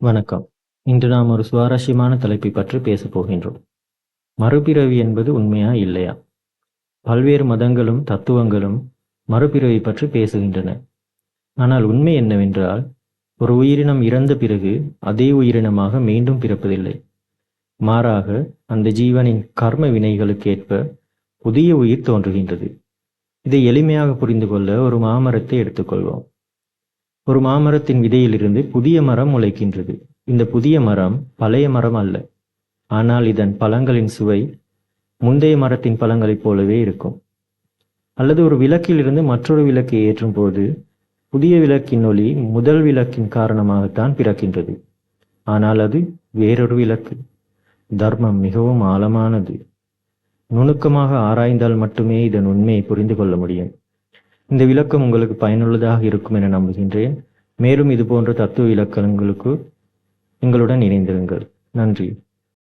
வணக்கம். இன்று நாம் ஒரு சுவாரஸ்யமான தலைப்பை பற்றி பேசப் போகின்றோம். மறுபிறவி என்பது உண்மையா இல்லையா? பல்வேறு மதங்களும் தத்துவங்களும் மறுபிறவி பற்றி பேசுகின்றன. ஆனால் உண்மை என்னவென்றால் ஒரு உயிரினம் இறந்த பிறகு அதே உயிரினமாக மீண்டும் பிறப்பதில்லை. மாறாக அந்த ஜீவனின் கர்ம வினைகளுக்கேற்ப புதிய உயிர் தோன்றுகின்றது. இதை எளிமையாக புரிந்து கொள்ள ஒரு மாமரத்தை எடுத்துக்கொள்வோம் ஒரு மாமரத்தின் விதையிலிருந்து புதிய மரம் முளைக்கின்றது. இந்த புதிய மரம் பழைய மரம் அல்ல. ஆனால் இதன் பழங்களின் சுவை முந்தைய மரத்தின் பழங்களைப் போலவே இருக்கும். அல்லது ஒரு விளக்கிலிருந்து மற்றொரு விளக்கை ஏற்றும் போது புதிய விளக்கின் ஒளி முதல் விளக்கின் காரணமாகத்தான் பிறக்கின்றது. ஆனால் அது வேறொரு விளக்கு. தர்மம் மிகவும் ஆழமானது. நுணுக்கமாக ஆராய்ந்தால் மட்டுமே இதன் உண்மையை புரிந்து கொள்ள முடியும். இந்த விளக்கம் உங்களுக்கு பயனுள்ளதாக இருக்கும் என நம்புகின்றேன். மேலும் இது போன்ற தத்துவ இலக்கணங்களுக்கு எங்களுடன் இணைந்திருங்கள். நன்றி.